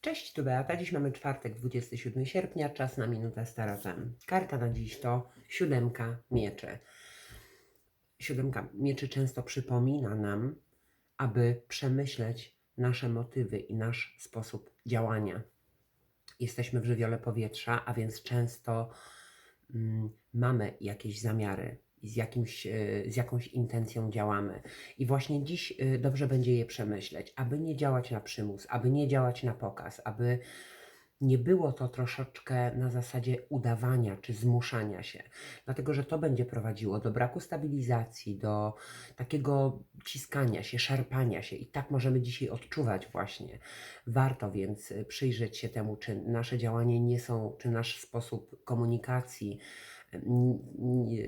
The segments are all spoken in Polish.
Cześć, tu Beata. Dziś mamy czwartek, 27 sierpnia, czas na minutę z tarotem. Karta na dziś to siódemka mieczy. Siódemka mieczy często przypomina nam, aby przemyśleć nasze motywy i nasz sposób działania. Jesteśmy w żywiole powietrza, a więc często mm, mamy jakieś zamiary i z, jakimś, e, z jakąś intencją działamy. I właśnie dziś y, dobrze będzie je przemyśleć, aby nie działać na przymus, aby nie działać na pokaz, aby nie było to troszeczkę na zasadzie udawania czy zmuszania się, dlatego że to będzie prowadziło do braku stabilizacji, do takiego ciskania się, szarpania się i tak możemy dzisiaj odczuwać właśnie. Warto więc y, przyjrzeć się temu, czy nasze działania nie są, czy nasz sposób komunikacji,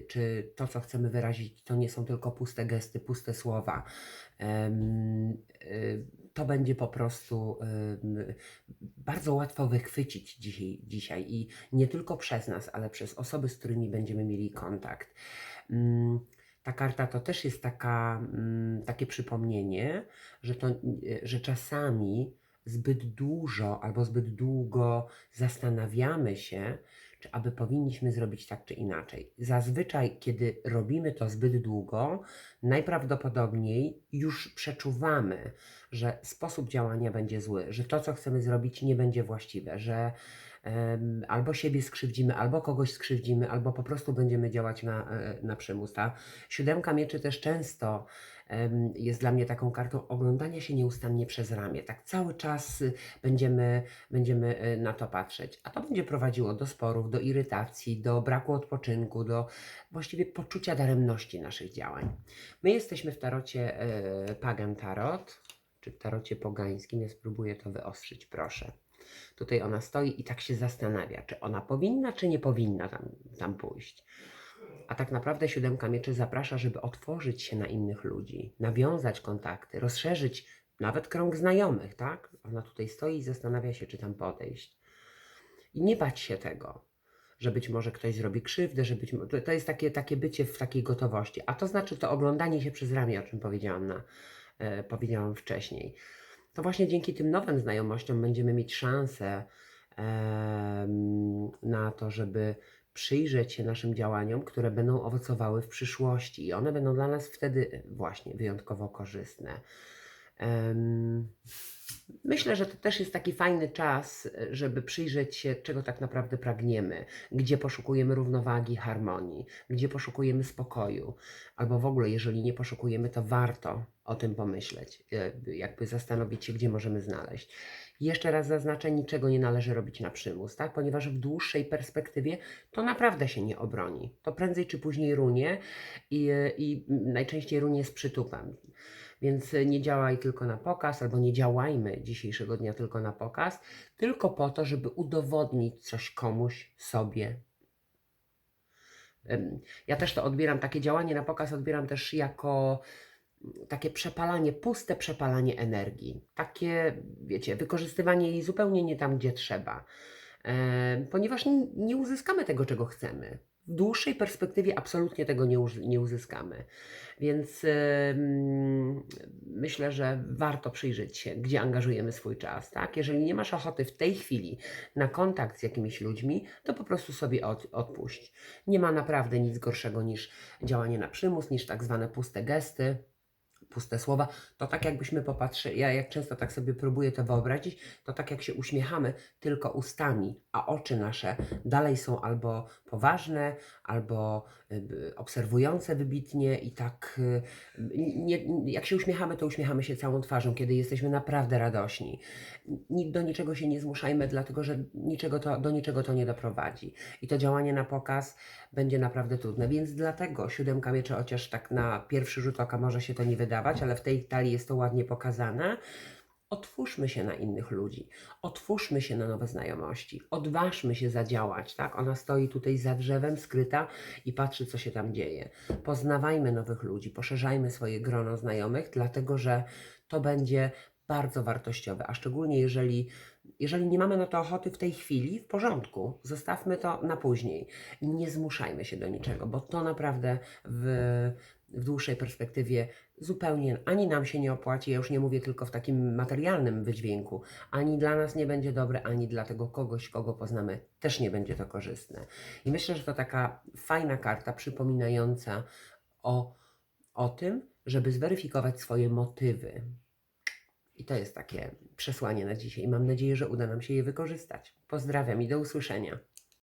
czy to, co chcemy wyrazić, to nie są tylko puste gesty, puste słowa. Em, y, To będzie po prostu em, bardzo łatwo wychwycić dzisiaj, dzisiaj i nie tylko przez nas, ale przez osoby, z którymi będziemy mieli kontakt. Mm, Ta karta to też jest taka, mm, takie przypomnienie, że, to, y, że czasami zbyt dużo albo zbyt długo zastanawiamy się, czy aby powinniśmy zrobić tak czy inaczej. Zazwyczaj, kiedy robimy to zbyt długo, najprawdopodobniej już przeczuwamy, że sposób działania będzie zły, że to, co chcemy zrobić, nie będzie właściwe, że em, albo siebie skrzywdzimy, albo kogoś skrzywdzimy, albo po prostu będziemy działać na, e, na przymus. Ta siódemka mieczy też często jest dla mnie taką kartą oglądania się nieustannie przez ramię. Tak cały czas y, będziemy, będziemy y, na to patrzeć. A to będzie prowadziło do sporów, do irytacji, do braku odpoczynku, do właściwie poczucia daremności naszych działań. My jesteśmy w tarocie e, Pagan Tarot, czy w tarocie pogańskim. Ja spróbuję to wyostrzyć, proszę. Tutaj ona stoi i tak się zastanawia, czy ona powinna, czy nie powinna tam, tam pójść. A tak naprawdę siódemka mieczy zaprasza, żeby otworzyć się na innych ludzi, nawiązać kontakty, rozszerzyć nawet krąg znajomych, tak? Ona tutaj stoi i zastanawia się, czy tam podejść. I nie bać się tego, że być może ktoś zrobi krzywdę, że być mo- to- jest takie, takie bycie w takiej gotowości. A to znaczy to oglądanie się przez ramię, o czym powiedziałam, na, e, powiedziałam wcześniej. To właśnie dzięki tym nowym znajomościom będziemy mieć szansę em, na to, żeby przyjrzeć się naszym działaniom, które będą owocowały w przyszłości i one będą dla nas wtedy właśnie wyjątkowo korzystne. Myślę, że to też jest taki fajny czas, żeby przyjrzeć się, czego tak naprawdę pragniemy, gdzie poszukujemy równowagi, harmonii, gdzie poszukujemy spokoju, albo w ogóle, jeżeli nie poszukujemy, to warto o tym pomyśleć, e, jakby zastanowić się, gdzie możemy znaleźć. Jeszcze raz zaznaczę, niczego nie należy robić na przymus, tak? ponieważ w dłuższej perspektywie to naprawdę się nie obroni. To prędzej czy później runie i, e, i najczęściej runie z przytupem. Więc nie działaj tylko na pokaz, albo nie działajmy dzisiejszego dnia tylko na pokaz, tylko po to, żeby udowodnić coś komuś, sobie. Ja też to odbieram, takie działanie na pokaz odbieram też jako mm, takie przepalanie, puste przepalanie energii. Takie, wiecie, wykorzystywanie jej zupełnie nie tam, gdzie trzeba. Ponieważ nie, nie uzyskamy tego, czego chcemy. W dłuższej perspektywie absolutnie tego nie, nie uzyskamy. Więc em, myślę, że warto przyjrzeć się, gdzie angażujemy swój czas. Tak? Jeżeli nie masz ochoty w tej chwili na kontakt z jakimiś ludźmi, to po prostu sobie od, odpuść. Nie ma naprawdę nic gorszego niż działanie na przymus, niż tak zwane puste gesty. Puste słowa, to tak jakbyśmy popatrzyli, ja jak często tak sobie próbuję to wyobrazić, to tak jak się uśmiechamy tylko ustami, a oczy nasze dalej są albo poważne, albo y, obserwujące wybitnie i tak y, nie, jak się uśmiechamy, to uśmiechamy się całą twarzą, kiedy jesteśmy naprawdę radośni. Ni- Do niczego się nie zmuszajmy, dlatego że niczego to, do niczego to nie doprowadzi. I to działanie na pokaz będzie naprawdę trudne, więc dlatego siódemka mieczy, chociaż tak na pierwszy rzut oka może się to nie wydawać, ale w tej talii jest to ładnie pokazane. Otwórzmy się na innych ludzi, otwórzmy się na nowe znajomości, odważmy się zadziałać, tak? Ona stoi tutaj za drzewem, skryta i patrzy, co się tam dzieje. Poznawajmy nowych ludzi, poszerzajmy swoje grono znajomych, dlatego że to będzie bardzo wartościowe, a szczególnie jeżeli, jeżeli nie mamy na to ochoty w tej chwili, w porządku, zostawmy to na później. Nie zmuszajmy się do niczego, bo to naprawdę w, w dłuższej perspektywie zupełnie ani nam się nie opłaci, ja już nie mówię tylko w takim materialnym wydźwięku, ani dla nas nie będzie dobre, ani dla tego kogoś, kogo poznamy, też nie będzie to korzystne. I myślę, że to taka fajna karta przypominająca o, o tym, żeby zweryfikować swoje motywy. I to jest takie przesłanie na dzisiaj. Mam nadzieję, że uda nam się je wykorzystać. Pozdrawiam i do usłyszenia.